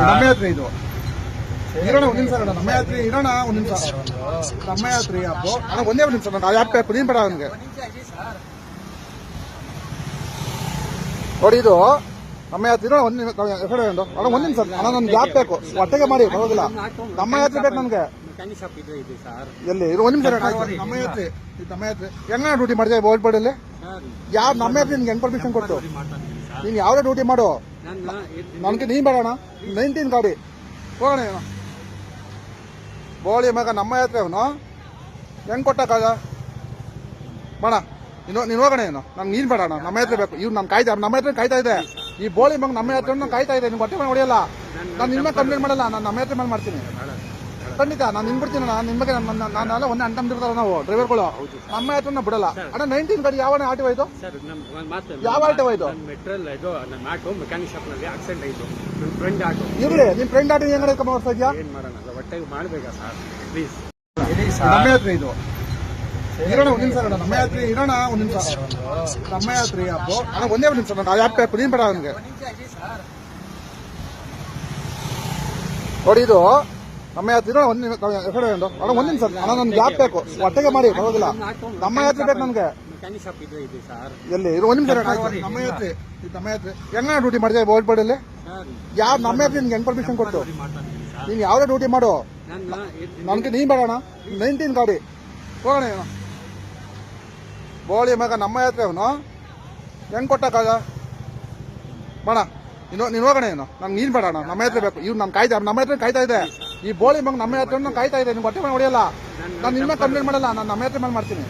ನಮ್ಮ ಯಾತ್ರೆ ಇದು. ಇರೋಣ ಒಂದ್ ನಿಮಿಷ ಅಣ್ಣ ನಮ್ಮ ಯಾತ್ರೆ ಇರೋಣ ಒಂದ್ ನಿಮಿಷ. ನಮ್ಮ ಯಾತ್ರೆ ಆ್ಯಪ್ ಅಣ್ಣ ಒಂದೇ ಒಂದ್ ನಿಮಿಷ ನಾನು ಆ್ಯಪ್ ಬೇಕು ನೀನ್ ಬೇಡ ಅವನಿಗೆ. ನೋಡಿ ಇದು ನಮ್ಮ ಯಾತ್ರೆ ಇರೋಣ ಒಂದ್ ಹೆಸರು ಏನು ಅಣ್ಣ ಒಂದ್ ನಿಮಿಷ ಅಣ್ಣ ನನ್ಗೆ ಯಾಪ್ ಬೇಕು ಹೊಟ್ಟೆಗೆ ಮಾಡಿ ಹೋಗೋದಿಲ್ಲ ನಮ್ಮ ಯಾತ್ರೆ ಬೇಕು ನನಗೆ. ಎಲ್ಲಿ? ಇದು ಒಂದ್ ನಿಮಿಷ. ನಮ್ಮ ಯಾತ್ರೆ ನಮ್ಮ ಯಾತ್ರೆ ಹೆಂಗ ಡ್ಯೂಟಿ ಮಾಡಿದೆ ಸರ್ ಯಾರು ನಮ್ಮ ಯಾತ್ರೆ ನಿನ್ಗೆ ಹೆಂಗ್ ಪರ್ಮಿಷನ್ ಕೊಟ್ಟು? ನೀನ್ ಯಾವ್ದೇ ಡ್ಯೂಟಿ ಮಾಡು. ನನಗೆ ನೀನ್ ಬೇಡ ನೈನ್ಟೀನ್ ಗಾಡಿ. ಹೋಗೋಣ ಬೋಳಿ ಮಗ ನಮ್ಮ ಯಾತ್ರೆ ಅವನು. ಹೆಂಗ್ ಕೊಟ್ಟಕ್ಕಾಗ ಬಣ ನೀನು ನೀನು ಹೋಗೋಣ ಏನು ನಂಗೆ ನೀನ್ ಬೇಡಣ ನಮ್ಮ ಯಾತ್ರೆ ಬೇಕು. ಇವ್ ನಾನು ಕಾಯ್ತಾ ನಮ್ಮ ಹತ್ರ ಕಾಯ್ತಾ ಇದೆ. ಈ ಬೋಳಿ ಮಗ ನಮ್ಮ ಯಾತ್ರೆ ನಾನು ಕಾಯ್ತಾ ಇದೆ. ನಿನ್ ಹೊಟ್ಟೆ ಮೇಲೆ ಹೊಡೆಯಲ್ಲ. ನಾನು ನಿಮ್ಮ ಕಂಪ್ಲೇಂಟ್ ಮಾಡಲ್ಲ. ನಾನು ನಮ್ಮ ಯಾತ್ರೆ ಮೇಲೆ ಮಾಡ್ತೀನಿ. ಖಂಡಿತ ನಾನು ನಿನ್ಬಿಡ್ತೀನಿ ನಾನು ನಿಮ್ಮ ಬಗ್ಗೆ ನನ್ನ ನಾನೆಲ್ಲ ಒಂದೇ ಅಂಟಂದಿರ್ತಾರ ನಾವು ಡ್ರೈವರ್ಗಳು ನಮ್ಮ ಆಯ್ತು ಬಿಡಲ್ಲ. ಅಣ್ಣ ನೈನ್ಟೀನ್ ಗಾಡಿ ಯಾವ ಆಟೋ ಹೋಯ್ತು ಸರ್ ನಮ್ಮ ಮಾತು. ಯಾವ ಆಟೋ ಇದು? ನನ್ನ ಮೆಟ್ರಲ್ ಇದು ನನ್ನ ಆಟೋ ಮೆಕ್ಯಾನಿಕ್ ಶಾಪ್ನಲ್ಲಿ ಆಕ್ಸಿಡೆಂಟ್ ಆಯಿತು. ನಿಮ್ಮ ಫ್ರೆಂಡ್ ಆಟೋ. ಇರ್ಲಿ ನಿಮ್ ಫ್ರೆಂಡ್ ಆಟೋ ಹೆಂಗ್ ಬರ್ತಾ ಇದೆಯಾ? ಏನು ಮಾಡೋಣ ಅದು ಹೊಟ್ಟೆಗೆ ಮಾಡಬೇಕಾ ಸರ್? ಪ್ಲೀಸ್ ನಮ್ಮ ಯಾತ್ರೆ ಇದು. ಇರೋಣ ಒಂದು ನಿಮಿಷ ಅಣ್ಣ ನಮ್ಮ ಯಾತ್ರೆ ಇರೋಣ ಒಂದು ನಿಮಿಷ. ನಮ್ಮ ಯಾತ್ರೆ ಆ್ಯಪ್ ಅಣ್ಣ ಒಂದೇ ಒಂದು ನಿಮಿಷ ನಾನು ಆ್ಯಪ್ ಬೇಕು ನೀನ್ ಬೇಡ ನನಗೆ. ನೋಡಿ ಇದು ನಮ್ಮ ಯಾತ್ರೆ ಒಂದ್ ಏನು ಅಣ್ಣ, ಒಂದ್ ನಿಮಿಷ, ಅಣ್ಣ ನನ್ಗೆ ಗ್ಯಾಪ್ ಬೇಕು. ಒಟ್ಟಿಗೆ ಮಾಡಿ ಹೋಗಿಲ್ಲ ನಮ್ಮ ಯಾತ್ರೆ ಬೇಕು ನನಗೆ. ಸರ್ ಎಲ್ಲಿ? ಇದು ಒಂದ್ ನಿಮಿಷ ನಮ್ಮ ಯಾತ್ರೆ ನಮ್ಮ ಯಾತ್ರೆ. ಹೆಂಗ ಡ್ಯೂಟಿ ಮಾಡಿದೆ ಸರ್ ಯಾರು ನಮ್ಮ ಯಾತ್ರೆ ನಿನ್ಗೆ ಹೆಂಗ್ ಪರ್ಮಿಷನ್ ಕೊಟ್ಟು. ನೀನು ಸರ್ ಯಾವ್ದೇ ಡ್ಯೂಟಿ ಮಾಡು. ನನಗೆ ನೀನ್ ಬೇಡ ನೈನ್ಟೀನ್ ಗಾಡಿ. ಹೋಗೋಣ ಬೋಳಿ ಮಗ, ನಮ್ಮ ಯಾತ್ರೆ ಅವನು. ಹೆಂಗ್ ಕೊಟ್ಟಕ್ಕಾಗ? ಬೇಡ ನೀನು ನೀನು ಹೋಗೋಣ ಏನು ನಮ್ಗೆ ನೀನ್ ಬೇಡ ನಮ್ಮ ಯಾತ್ರೆ ಬೇಕು. ಇವ್ನು ನಮ್ಮ ಕಾಯ್ತಾ ನಮ್ಮ ಹತ್ರ ಕಾಯ್ತಾ ಇದೆ. ಈ ಬೋಳಿ ಮಗ ನಮ್ಮ ಯಾತ್ರೆ ನಾನು ಕಾಯ್ತಾ ಇದೆ ನಿಮ್ಗೆ ಹೊಟ್ಟೆ ಮೇಲೆ ಹೊಡೆಯಲ್ಲ. ನಾನು ನಿಮ್ಮ ಕಂಪ್ಲೇಂಟ್ ಮಾಡಲ್ಲ ನಾನು ನಮ್ಮ ಯಾತ್ರೆ ಮೇಲೆ ಮಾಡ್ತೀನಿ.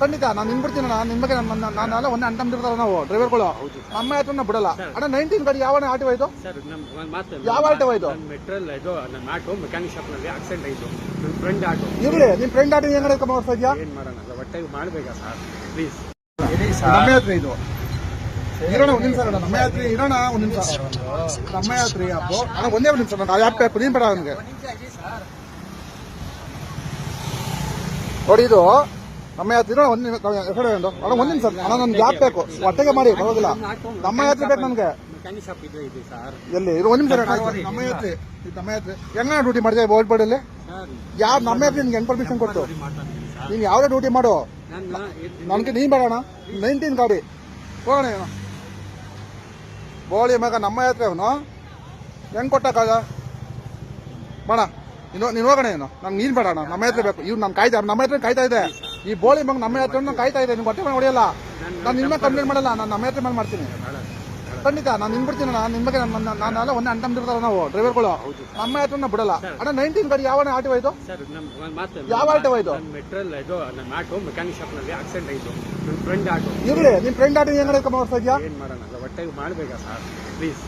ಖಂಡಿತ ನಾನು ಬಿಡ್ತೀನಿ ನಾನು ನಿಮ್ಮ ಬಗ್ಗೆ ನಾನೆಲ್ಲ ಒಂದೇ ಅಂಟಂದಿರ್ತಾರ ನಾವು ಡ್ರೈವರ್ಗಳು ನಮ್ಮ ಯಾತ್ರನ್ನ ಬಿಡಲ್ಲ. ಅಣ್ಣ ನೈನ್ಟೀನ್ ಗಾಡಿ ಯಾವ ಆಟೋ ಆಯ್ತು ನಮ್ಮ ಯಾವ ಆಟೋ ಆಯ್ತು ಮೆಟ್ರಲ್ ಇದು ನನ್ನ ಆಟೋ ಮೆಕ್ಯಾನಿಕ್ ಶಾಪ್ನಲ್ಲಿ ಆಕ್ಸಿಡೆಂಟ್ ಆಯಿತು. ನನ್ನ ಫ್ರೆಂಡ್ ಆಟೋ. ಇರ್ಲಿ ನಿಮ್ ಫ್ರೆಂಡ್ ಆಟೋ ಹೆಂಗ್ ಮಾಡ್ತಾ ಇದೆಯಾ? ಏನು ಮಾಡೋಣ ಮಾಡಬೇಕಾ ಸರ್ ಪ್ಲೀಸ್ ನಮ್ಮ ಯಾತ್ರೆ ಇದು. ಇರೋಣ ಒಂದ್ ನಿಮಿಷ ಅಣ್ಣ ನಮ್ಮ ಯಾತ್ರಿ, ಇರೋಣ ಒಂದು ನಿಮಿಷ. ನಮ್ಮ ಯಾತ್ರಿ ಆ್ಯಪ್ ಅಣ್ಣ, ಒಂದೇ ಒಂದು ನಿಮಿಷ ನಾನು ಯಾಪ್ ಬೇಕು ನೀನ್ ಬೇಡ ಅವನಿಗೆ ನೋಡಿ ಇದು ನಮ್ಮ ಯಾತ್ರಿ, ಇರೋಣ ಒಂದು ನಿಮಿಷ ಹೆಸರು ಒಂದು ಅಣ್ಣ, ಒಂದ್ ನಿಮಿಷ ಅಣ್ಣ ನನ್ಗೆ ಯಾಪ್ ಬೇಕು. ಹೊಟ್ಟೆಗೆ ಮಾಡಿ ಬರೋದಿಲ್ಲ ನಮ್ಮ ಯಾತ್ರಿ ಬೇಕು ನನಗೆ. ಎಲ್ಲಿ? ಇದು ಒಂದ್ ನಿಮಿಷ ನಮ್ಮ ಯಾತ್ರೆ ನಮ್ಮ ಯಾತ್ರಿ. ಹೆಂಗ ಡ್ಯೂಟಿ ಮಾಡಿದೆ ಬೋಲ್ಡ್ ಬಡಲ್ಲಿ ಯಾರು ನಮ್ಮ ಯಾತ್ರೆ ನಿನ್ಗೆ ಹೆಂಗ್ ಪರ್ಮಿಷನ್ ಕೊಟ್ಟು ನೀನು ಯಾವುದೇ ಡ್ಯೂಟಿ ಮಾಡು. ನನಗೆ ನೀನ್ ಬೇಡ ಅಣ್ಣ. ನೈನ್ಟೀನ್ ಗಾಡಿ. ಹೋಗೋಣ ಬೋಳಿ ಮಗ ನಮ್ಮ ಯಾತ್ರೆ ಅವನು? ಹೆಂಗ್ ಕೊಟ್ಟಕ್ಕಾಗ ಬಣ ನೀನು ನೀನು ಹೋಗೋಣ ಏನು ನಂಗೆ ನೀನು ಬೇಡ ನಮ್ಮ ಹತ್ರ ಬೇಕು. ಇವ್ ನಾನು ಕಾಯ್ತಾ, ನಮ್ಮ ಹತ್ರ ಕಾಯ್ತಾ ಇದೆ. ಈ ಬೋಳಿ ಮಗ ನಮ್ಮ ಹತ್ರ ನಾನು ಕಾಯ್ತಾ ಇದೆ ನೀವು ಹೊಟ್ಟೆ ಹೊಡೆಯಲ್ಲ? ನಾನು ನಿಮ್ಮ ಕಂಪ್ಲೇಂಟ್ ಮಾಡಲ್ಲ, ನಾನು ನಮ್ಮ ಯಾತ್ರೆ ಮೇಲೆ ಮಾಡ್ತೀನಿ. ಖಂಡಿತ ನಾನು ನಿನ್ಬಿಡ್ತೀನಿ ನಾನು ನಿಮ್ಮ ಬಗ್ಗೆ ನನ್ನ ನಾನೆಲ್ಲ ಒಂದೇ ಅಂಟಂದಿರ್ತಾರ ನಾವು ಡ್ರೈವರ್ಗಳು ನಮ್ಮ ಯಾತ್ರನ್ನ ಬಿಡಲ್ಲ. ಅಣ್ಣ ನೈನ್ಟೀನ್ ಗಾಡಿ ಯಾವ ಆಟೋ ಆಯ್ತು ಸರ್ ನಮ್ಮ ಮಾತು ಯಾವ ಆಟೋ ಆಯ್ತು ಮೆಟ್ರಲ್ ಇದು ನನ್ನ ಆಟೋ ಮೆಕ್ಯಾನಿಕ್ ಶಾಪ್ನಲ್ಲಿ ಆಕ್ಸಿಡೆಂಟ್ ಆಯಿತು. ನನ್ನ ಫ್ರೆಂಡ್ ಆಟೋ. ಇರ್ಲಿ ನಿಮ್ ಫ್ರೆಂಡ್ ಆಟೋ ಕಮ್ಮ ಬರ್ತಾ ಇದೆಯಾ? ಏನು ಮಾಡೋಣ ಅದು ಹೊಟ್ಟೆಗೆ ಮಾಡಬೇಕಾ ಸರ್? ಪ್ಲೀಸ್